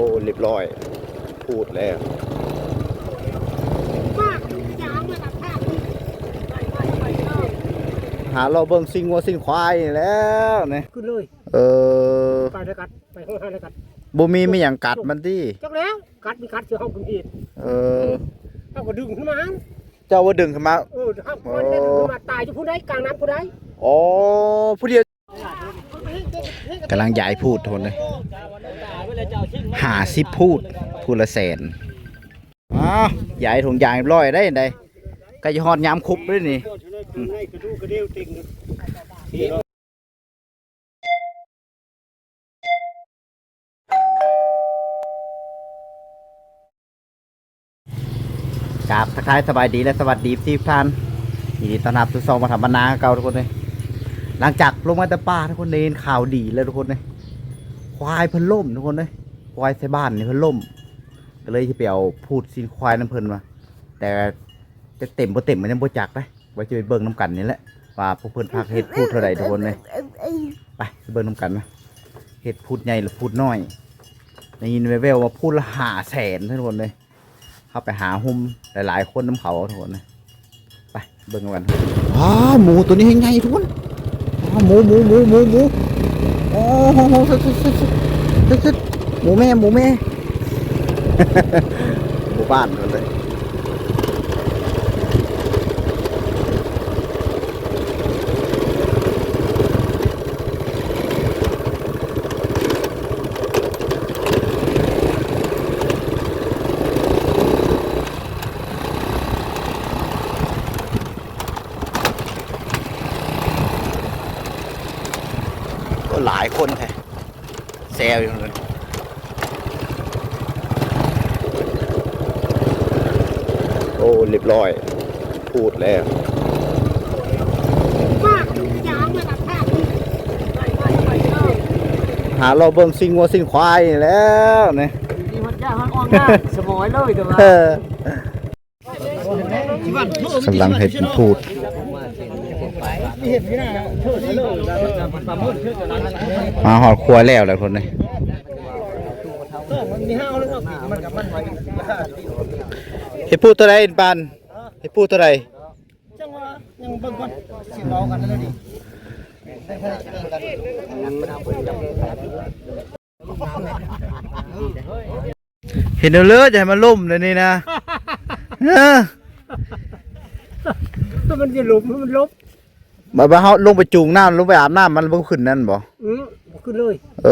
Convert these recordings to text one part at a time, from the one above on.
อ้เรียบร้อย พูดแล้วหาเราเบิ่งซิงวัวซิงควายนี่แหล้วเนี่ยขึ้นเลยเออไปเลยกัดไปข้างหน้าเลยกัดบ่มีไม่อย่างกัดมันที่จักแล้วกัดมีกัดเสือห้องคุณอีกเออเอาก็ดึงขึ้นมาเจ้าว่าดึงขึ้นมาเออห้ามคนได้ดึงขึ้นมาตายจะพูดได้กลางน้ำพูดได้อ๋อผู้เดียว กำลังย้ายพูดทนเลยหาสิพูดพูดละแสนอ้าวย้ายถุงยางร้อยได้ไดก็จะฮอดยามคุบด้วยนี่กระดูกกระเดี่ยวติ่งกราบทักทายสบายดีและสวัสดีที่ท่านยินดีต้อนรับทุกซองมาทำบรรณาเก่าทุกคนเลย หลังจากลงมาแต่ป่าทุกคนเนนข่าวดีแล้วทุกคนเลยควายเพิ่นล่มทุกคนเลยควายใส่บ้านนี่เพิ่นล่ม ก็เลยที่ไปเอาพูดซีนควายน้ำเพิ่นมา แต่จะเต็มบ่เต็มมันยังบ่จักนะไว้จะไปเบิ่งน้ำกันนี่แหละว่าพวกเพิ่นพากเฮ็ดพูดเท่าไหร่ทุกคนเลยไปเบิ่งน้ำกันนะเฮ็ดพูดใหญ่หรือพูดน้อยได้ยินแว่วๆว่าพูดละหาแสนทุกคนเลยเข้าไปหาหุ่มหลายๆคนน้ำเขาทุกคนนะไปเบิ่งกันว้าหมูตัวนี้ให้ไงทุกคน ว้าหมูหมูหมูหมูหมูโอ้โหสุดสุดสุดสุดสุดสุด หมูแม่หมูแม่หมู่บ้านกันเลยก็หลายคนแท้แซวอยู่เลยโอ้เรียบร้อย พูดแล้วป้ายางมาตัดภาพหาเราเบิ่งซิงวัวซิงควายนี่แหล้วเนี่ยมีมันยามันอ่อนง่ายสมอยเลยแต่ว่าเออกำลังเห็ดพูด มาหอดครัวแล้วแหละคนนี้มีห้าวเลยมันกับมันไว้เห็ดพูดตัวใดอินปันเห็ดพูดตัวใดจังว่ายังเบิ่งก่อนสิรอกันแล้วดิเห็นเอาเลือจะให้มันล่มเลยนี่นะเออมันจะหลบมันลบ มาบ้าเขาลงไปจูงน้ำลงไปอาบน้ำมันบ่ขึ้นนั่นบ่อือขึ้นเลย เอ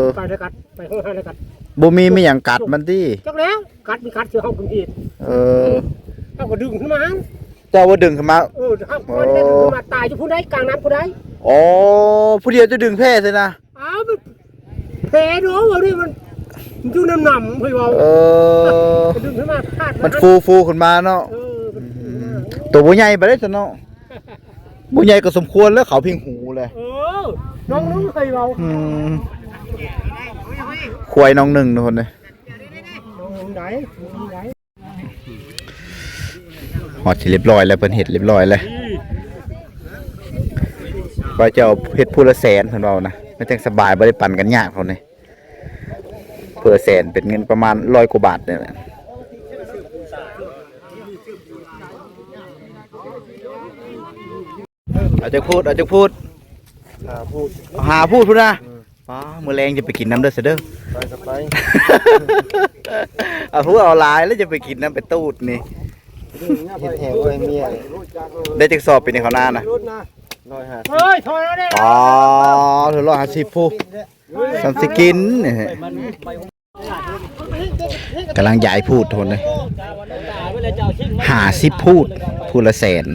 อไปเลยกัด ไปข้างหน้าเลยกัด บ่มีไม่อย่างกัดมันที่จักแล้ว กัดมีกัดเสือห้องคุณอีกเออเอาก็ดึงขึ้นมาเจ้าว่าดึงขึ้นมา เออห้ามคนได้ดึงขึ้นมาตายจะพูดได้กลางน้ำพูดได้อ๋อผู้เดียวจะดึงแพร่ใช่นะ อ้าวมันแผลเนาะว่านี่มันมันอยู่น้ำหนำเฮ้ยว่าเออดึงขึ้นมาพาดมันฟูฟูขึ้นมาเนาะ เออมันฟูมากตัวบ่ใหญ่ไปได้ซะเนาะ บ่ใหญ่ก็สมควรแล้วเขาเพียงหูเลยเออน้องน้องเคยเราอืมควายน้องหนึ่งทุกคนเลยไหนไหนหอดสิเรียบร้อยแล้วเพิ่นเฮ็ดเรียบร้อยแล้วว่าจะเอาเฮ็ดผู้ละแสนเพิ่นเว้านะมันจังสบายบ่ได้ปั่นกันยากเท่านี้ผู้ละแสนเป็นเงินประมาณ100กว่าบาทนี่แหละ อาจจะพูดอาจจะพูดพูดเอาหาพูดพูดนะป้ามื้อแรงจะไปกินน้ำเด้อเสยเด้อไปกับไปเอาพูดเอาหลายแล้วจะไปกินน้ำไปตูดนี่เห็ดแหงไว้เมียได้จักสอบเป็นในเขาวหน้านะร้อยห้าเฮ้ยถอยแล้วเนี่ยอ๋อถือร้อยห้าสิบผู้สามสิกินนี่ฮะกำลังย้ายพูดทนเลยหาสิบพูดพูดละแสน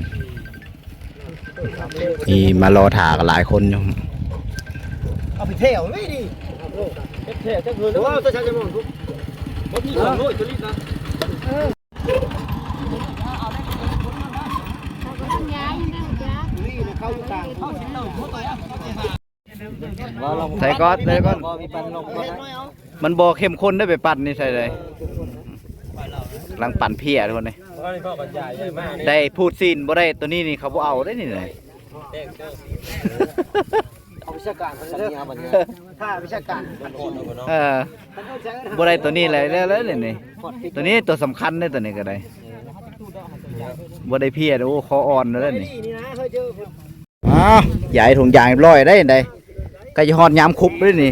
มีมารอถากันหลายคนอยู่เอาไปเที่ยวไม่ดีเที่ยวจะคือว่าจะใช้จะมองทุกผมมีสองร้อยจะรีบนะใส่ก้อนใส่ก้อนมีปันลงก็ได้มันบอเข้มข้นได้ไปปั่นนี่ใช่เลยกำลังปั่นเพียทุกคนเลยก็นี่พ่อบรรยายใหญ่มากได้พูดซีนบ่ได้ตัวนี้นี่เขาบ่เอาได้นี่เลย เอาวิชาการมันเรื่องมันถ้าวิชาการเออบ่ได้ตัวนี้เลยแล้วแล้วนี่นี่ตัวนี้ตัวสำคัญเด้อตัวนี้ก็ได้บ่ได้เพียโอ้คออ่อนแล้วนี่นี่ยอ้าวใหญ่ถุงยางร้อยได้ได้ก็จะฮอดยามคุบด้วยนี่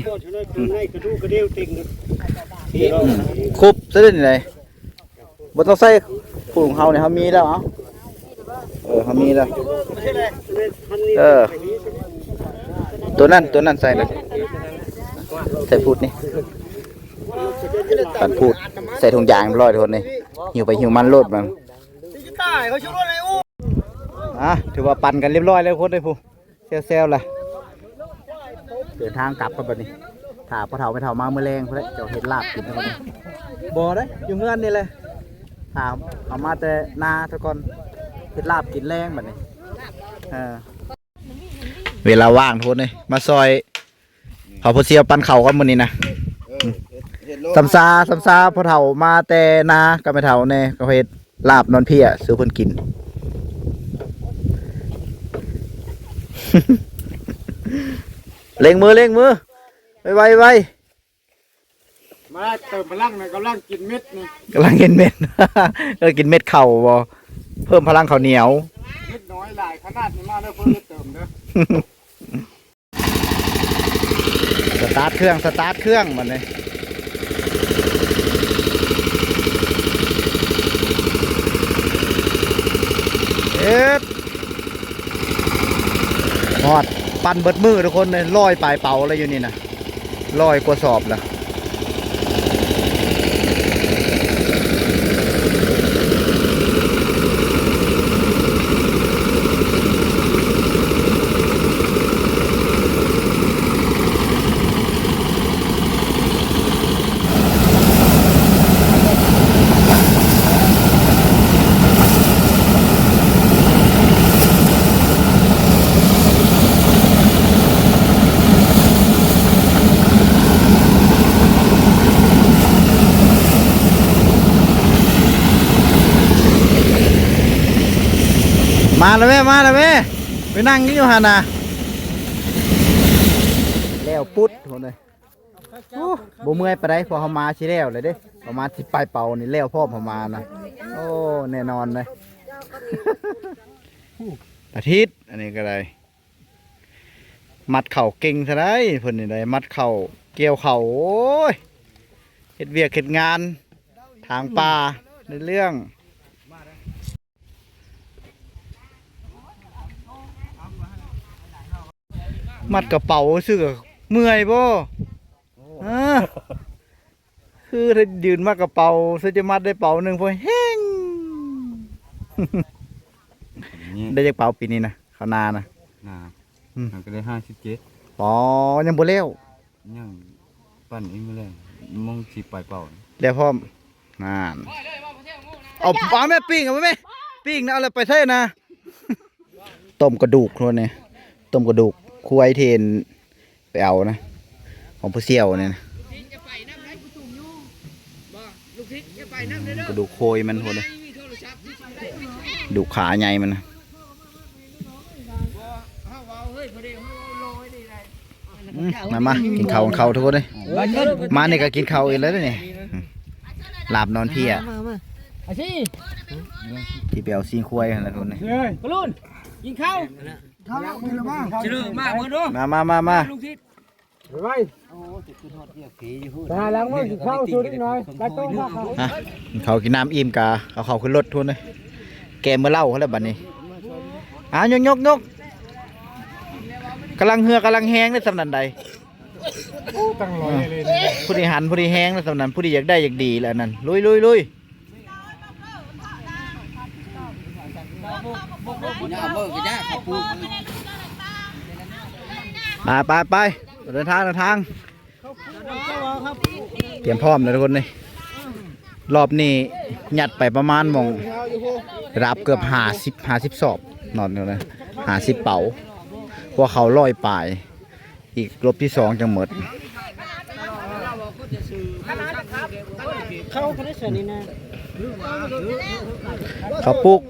คุบซะด้วยนี่เลยบ่ต้องใส่ผู้ของเฮาเนี่ยเฮามีแล้วเอ้า เออเฮามีแล้วไม่ใช่เลยมันนี่เออ ตัวนั้นตัวนั้นใส่เลยใส่พูดนี่ปันพูดใส่ถุงยางเรียบร้อยทุกคนนี่หิวไปหิวมันโลดมันที่ใต้เขาชูรถไอ้อู้อะถือว่าปั่นกันเรียบร้อยแล้วคนเลยผู้เซลล์ๆล่ะเดินทางกลับกันบัดนี้ถ้าพ่อเฒ่าไม่เฒ่ามาเมื่อแรงเพื่อเจ้าเห็ดลาบกินทุกคนบ่ได้ออยู่เงื่อนนี่เลยถามเอามาแต่นาทุกคน เห็ดลาบกินแรงบัดนี้เออเวลาว่างทุกคนเลยมาซอยเขาพอเสียวปั่นเข่ากันมื้อนี้นะสำซาสำซาพ่อเฒ่ามาแต่นากับแม่เฒ่าแน่ก็เฮ็ดลาบนอนเพียซื้อเพิ่นกินเล็งมือเล็งมือไวไวไวมาเติมพลังนะกำลังกินเม็ดนี่กำลังกินเม็ดเออกินเม็ดเข่าบ่ เพิ่มพลังข้าวเหนียวเม็ดน้อยหลายขนาดนี้มาแล้วเพิ่มเติมเด้อสตาร์ทเครื่องสตาร์ทเครื่องมันเลยเอ็ดหอด ปั่นเบิดมือทุกคนเลยลอยปลายเป่าอะไรอยู่นี่นะลอยกว่าสอบละ มาแล้วแม่มาแล้วแม่ไปนั่งนี่อยู่ฮานาแล้วปุ๊ดทุกคนเลยโอ้บ่เมื่อยไปได้พอเขามาชิแล้วเลยเด้ประมาณที่ปลายเป่านี่แล้วพ่อเขามานะโอ้แน่นอนเลยอาทิตย์อันนี้ก็ได้มัดเข่าเก่งซะได้เพิ่นนี่ได้มัดเข่าเกี่ยวเข่าโอ้ยเฮ็ดเวียกเฮ็ดงาน ทางป่าในเรื่อง มัดกระเป๋าซื้อเมื่อยบ่อ่าคือถ้ายืนมากกระเป๋าซื้อจะมัดได้เป๋าหนึ่งพอแห้งได้จากเป๋าปีนี้นะเขาวนานะน่ะอืมมันก็ได้ห้าสิบเจ็ดอ๋อยังบ่เลี้ยวยังปั้นเองไม่แล้วมองสีปลายเป่าเลี้ยวพร้อมนานเอาปลาแม่ปิ้งเอาไว้ไหมปิ้งนะเอาอะไรไปใส่นะต้มกระดูกคนนี้ต้มกระดูก คุยเทนไปเอานะ ของผู้เสี่ยวเนี่ยนะกระดูกโคยมันคนนี้ดูกขาใหญ่มันนะอืมมามากินข้าวของเขาทุกคนเลยมาเนี่ยก็กินข้าวอีกแล้วเนี่ยหลับนอนเพี่อะอาชีที่ไปเอาซีนควายอะไรทุกคนเลยเฮ้ยกระลุนกินข้าว ข้าวแล้วกินแล้วบ้างเชื่อมากเพื่อนดูมามามามาลุงทิศไปไปหาล้างมือกินข้าวชูนิดหน่อยไปต้มข้าวฮะกินข้าวกินน้ำอิ่มกะเอาเขาขึ้นรถทุกคนเลยแกมเมื่อเล่าเขาแล้วบัดนี้อะยกยกยกกำลังเหือกำลังแห้งในสำนันใดตั้งลอยเลยผู้ที่หันผู้ที่แห้งในสำนันผู้ที่อยากได้อยากดีแหล้วนั่นลุยลุยลุย มาไปไปเดินทางเดินทาง เตรียมพร้อมเลยทุกคนเลยรอบนี้หยัดไปประมาณมองรับเกือบหาสิบหาสิบสอบนอนอยู่เลยหาสิบเป๋าเพราะเขาลอยปลาย อีกรอบที่สองจังหมดเข้าคณะเสนนะเขาปลูก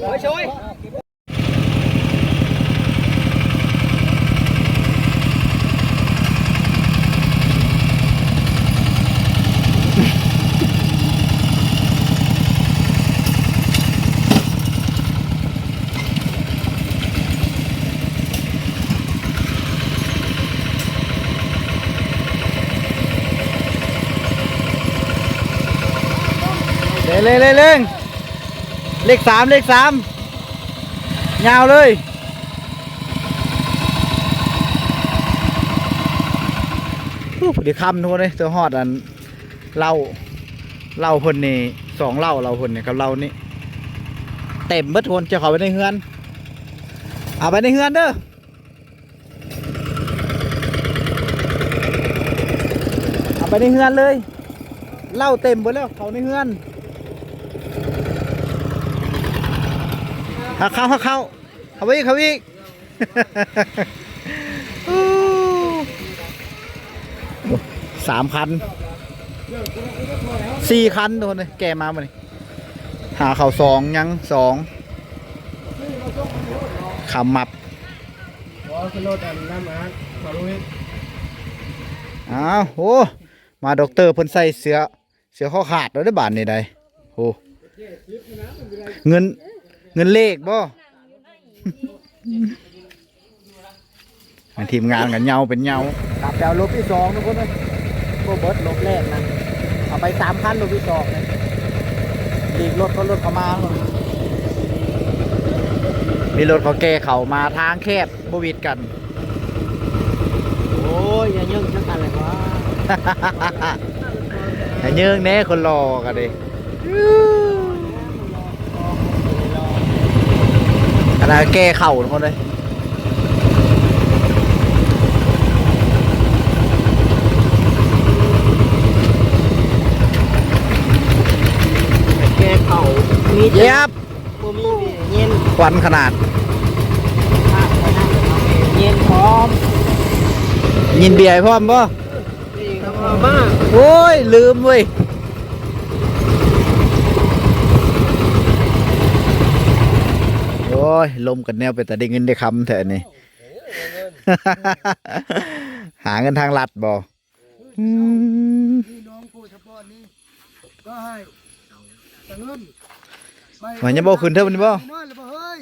โอ้ เลยเลยเลยเลยเลขสามเลขสามยาวเลยอู้พอดีคำทุกคนเลยตัวหอดอันเหล่าเหล่าคนนี่สองเหล่าเราคนนี่กับเรานี่เต็มเบิดทุกคนจะขอไปในเฮือน เอาไปในเฮือนเด้อเอาไปในเฮือนเลยเหล่าเต็มหมดแล้วเขาในเฮือน เข้าเข้าเข้าเข้าเข้าไปอีกเข้าไปอีกอู้สามคันสี่คันโดนเลยแกมามาเลยหาเขาสองยังสองขำมับอ๋อคือรถอันน้ำมันมาลุยอ้าวโอ้มาด็อกเตอร์เพิ่นใส่เสือเสือข้อขาดแล้วได้บาทนี่ใด โอ้เงินเงินเลขบ่ทีมงานกันเหงาเป็นเหงาขับแปลลบที่สองทุกคนเลยโบเบิร์ดลบแรกนะเอาไปสามคันลบที่สองเลยหลีกรถก็รถเขามาเลยมีรถเขาแก่เขามาทางแคบบวิดกัน โอ้ยอย่ายุ่งชักกันเลยวะแต่ยืงแน่คนรอกันดิ อะไรแก้เข่าทุกคนเลยแกเข่ามีเย็บบ่มีเย็นควันขนาด เย็นพร้อม ยินเบียร์ให้พร้อมบ่นี่ครับบ้าโอ้ย ลืมเว้ย โอ้ ยลมกันแนวไปแต่ได้เงินได้คำเถอะนี่หาเงินทางลัดบ่อืมพี่น้องผู้เฉพาะนี้ก็ให้แต่เงินมันยังบ่ขึ้นเท่านี้บ่น้อยเลยบ่เฮ้ย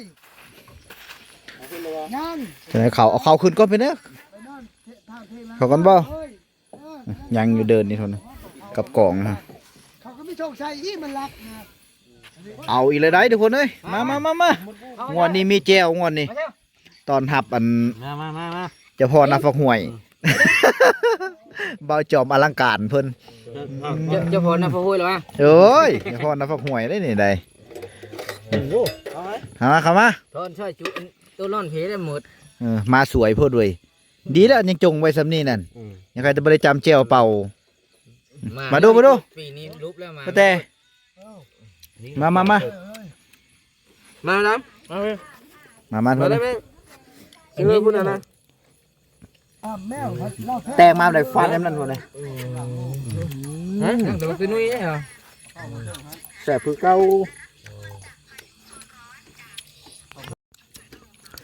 ยังจะไหนเขาเอาเขาขึ้นก่อนไปเนอะไปนอนทางเทนะเขากันบ่เฮ้ยเออยังอยู่เดินนี่ทนนะกับกล่องนะ เขาก็ไม่โชคชัยอีมันรักนะ เอาอีกเลยได้ทุกคนเอ้ยมามามามางวดนี้มีแจวงวดนี้ ตอนหับอันมามามามาเจะพอนับฟักห่วยเบาจอมอลังการเพิ่นจะจะพอนะพ่อห้ยหรอวะเอ้ยเจะพอนับฟักห่วยได้นี่ได้เข้ามาเข้ามาทอนช่วยจุตัวร่อนเพได้หมดเออมาสวยโพดด้วย ดีแล้วยังจงไว้สำนี่นั่นยังใครจะไม่ได้จำแจวเป่า มาดูมาดูปีนี้รูปแล้วมาก็แต่ มามามามาดมามาำทุกคนชื่อคุณอะไรแตกมาได้ฟันแล้วนั่นหมดเลยฮะเดี๋ยวไปนุ้ยเหรอแสบคือเก่า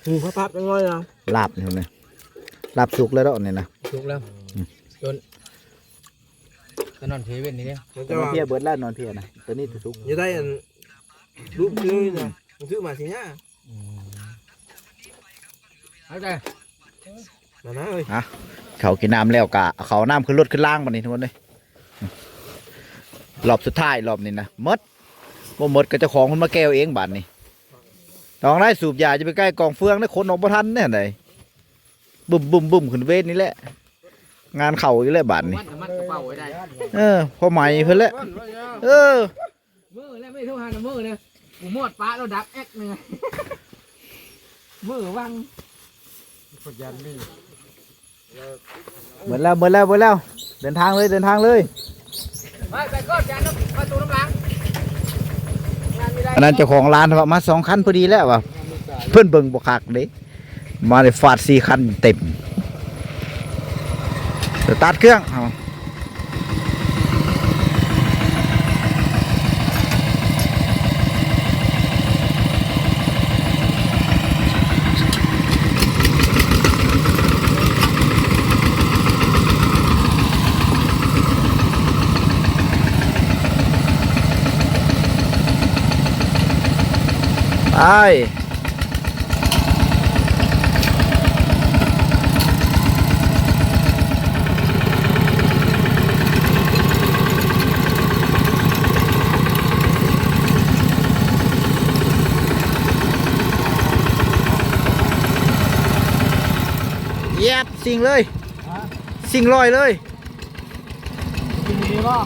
หูพระพับยังไงอะลาบนี่คนนี้ลาบสุกแล้วดอกนี่นะถูกแล้วจนตอ นนอนเพเว้นนี่เนี่ยนอนเพียเบิดแล้วนอนเพียนะตัวนี้ตัวสุกจะได้อันรูปชื่อนะมันชื่อมาสิเนี่ยเข้าใจมานะเอ้ยเขากินน้ำแล้วกะเอาเขาน้ำขึ้นรถขึ้นล่างบันนี้ทุกคนเลยรอบสุดท้ายรอบนี้นะหมดบ่หมดก็เจะของคนมาแก้วเองบาดนี้ต้องได้สูบยาจะไปใกล้กองเฟืองได้คนออกบ่ทันแน่ไหนบุ่มบุ่มบุ่มขึ้นเวทนี่แหละ งานเข่าอีกแล้วบาดนี้มัดมัดกระเป๋าไว้ได้เออพอใหม่เพิ่นแล้วเออมือแล้วไม่เท่าหันมือเนี่ยกูมอดป้าเราดับแอ๊กเนี่ยมือวังหมดแล้วหมดแล้วหมดแล้ว เดินทางเลยเดินทางเลยไปไปก็จานน้ำประตูน้ำล้างงานม่ได้อันนั้นเจ้าของร้านว่ามาสองคันพอดีแล้วว่ะเพื่อนเบิ่งบกคักเด้มาเลยฟาดสี่คันเต็ม เดี๋ยวตัดเครื่องไป สิ่งเลย สิ่งลอยเลยกินดีป่ะ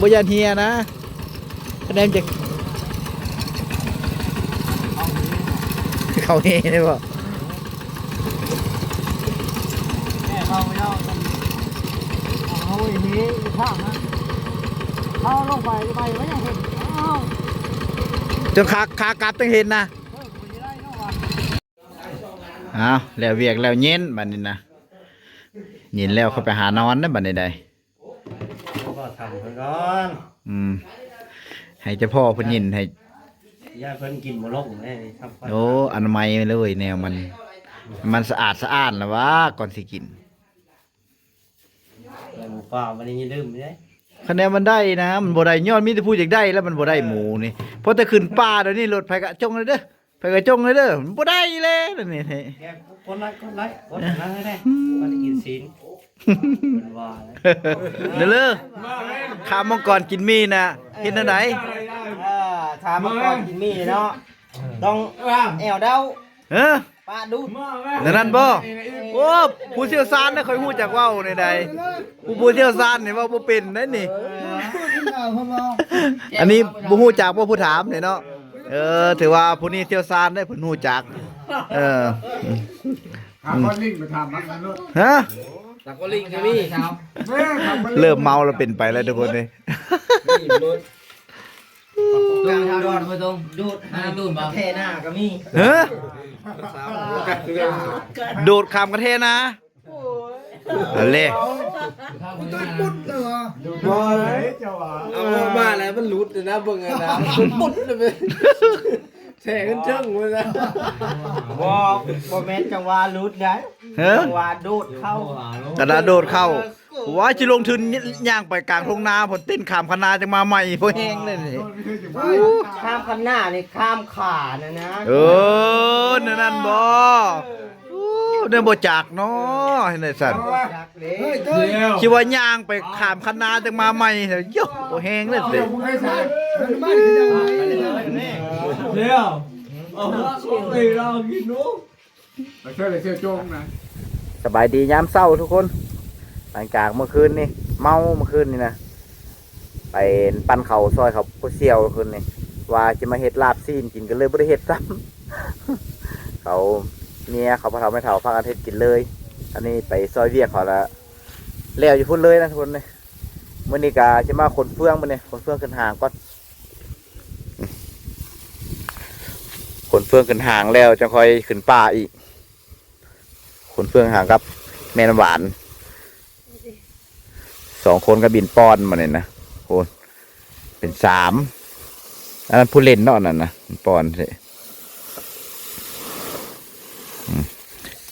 บยันเฮียนะคะแนนจะเขาเฮได้ป่ะแม่เขาไม่เอาเอาไอ้นี้ข้างนะเอาลงไปไปไม่ยังเห็นเอาจนขาขากลับต้องเห็นนะ เออมันจะได้เนาะว่ะ อ้าวแล้วเวียกแล้วเย็นบัดนี้นะเย็นแล้วเขาไปหานอนนะบัดนี้ใดก็ทำไปก่อนอืมให้เจ้าพ่อเพิ่นยินให้ย่าเพิ่นกินบ่ลงแน่ทำไปโอ้อนามัยเลยแนวมัน มันสะอาดสะอ้านแล้ววะก่อนสิกินหมูป่ามันนี่ลืมไม่ได้คะแนนมันได้นะมันบ่ได้ย้อนมีแต่พูดอยากได้แล้วมันบ่ได้หมูนี่เพราะแต่ขึ้นป่าเดี๋ยวนี้รถไผกะจงเลยเด้อ ไผกะจงเลยเด้อมันบ่ได้เลยเดี๋ยวนี่แกคนไรคนไรคนนั้นให้ได้มันกินศีลมันว่าแล้วเด้อเลยข้ามมังกรกินมีนะเห็นอันไหนอ่าถามมาก่อนกินมีเนาะต้องแอวเด้าเออปลาดูดนั่นนั่นบ่โอ้ผู้เชี่ยวชาญนะค่อยฮู้จักเว้าในใดผู้ผู้เชี่ยวชาญนี่เว่าบ่เป็นนั่นนี่ อันนี้บ่ฮู้จักบ่ผู้ถามนี่เนาะ เออ ถือว่าผู้นี้เชี่ยวชาญได้เพิ่นฮู้จัก เออถามว่าลิงไปถามมันนั่นนู่นฮะตะโกลิงจะมีเช้าแม่ถามมันเริ่มเมาแล้วเป็นไปแล้วทุกคนนี่ดูดดูดมาตรงดูดให้ดูดบ่เทหน้าก็มีฮะโดดข้ามประเทศนะ เอาเลยบ่เลยเจ้าว่าเอามาแล้วมันหลุดเลยนะเบิ่งอะนะมันปุ๊ดเลยไปแช่กันเชิงเลยนะบ่บ่แม่นจังหวะรูดได้ฮะจังหวะดูดเข้ากระดาษโดดเข้าว่าจะลงทุนย่างไปกลางทุ่งนาผลเต้นขามคณาจะมาใหม่พอแห้งเลยนี่ข้ามคันหน้านี่ข้ามขานะนะเออนั่นนั่นบ่โอ้ เดินบ่จากเนาะเห็นได้สั่นจักเลยเดี๋ยวคิดว่าย่างไปขามคณาจะมาใหม่เดี๋ยวโยบ่แห้งเลยสิมึงให้ใส่มันบ้านคือจังไงเดี๋ยวเอาละของตีเรากินนู้ไปช่วยเลยเชี่ยวโจงนะสบายดียามเช้าทุกคน หลังจากเมื่อคืนนี่เมาเมื่อคืนนี่นะไปปั้นเขาซอยเขาผู้เสี่ยวเมื่อคืนนี่ว่าจะมาเฮ็ดลาบซีนกินกันเลยบ่ได้เฮ็ดซ้ำเขา เมียเขาพาเฒ่าไม่เฒ่าพากันเฮ็ดกินเลย อันนี้ไปซอยเวียกเขาละแล้วอยู่พุ่นเลยนะทุกคนเลยมื้อนี้ก็จะมาขนเฟืองมื้อนี้ขนเฟืองขึ้นหางก่อนขนเฟืองขึ้นหางแล้วจะค่อยขึ้นป่าอีกขนเฟืองหางกับ แม่น้ำหวานสองคนก็บินป้อนมาเนี่ยนะโคนเป็นสามอันนั้นผู้เล่นเนาะนั่นนะป้อนสิ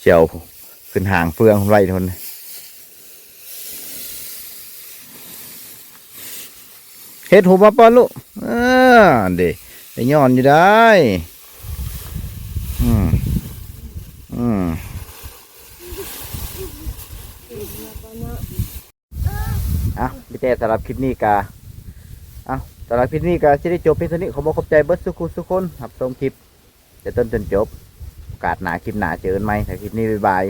เจียวขึ้นหางเฟืองไรทนเฮ็ดหูมาป้อนลูกเออเด็ได้ย้อนอยู่ได้ อืม อืมอะพี่แต่สำหรับคลิปนี้กาอะสำหรับคลิปนี้กาจะได้จบเพียงเท่านี้ขอบอกขอบใจเบิร์ดสุขุสุกคนครับชมคลิปจะต้นจนจบ กาสหนาคลิปหนาเจอกันไหมถ้าคลิปนี้บ๊ายบาย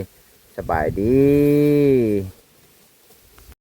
สบายดี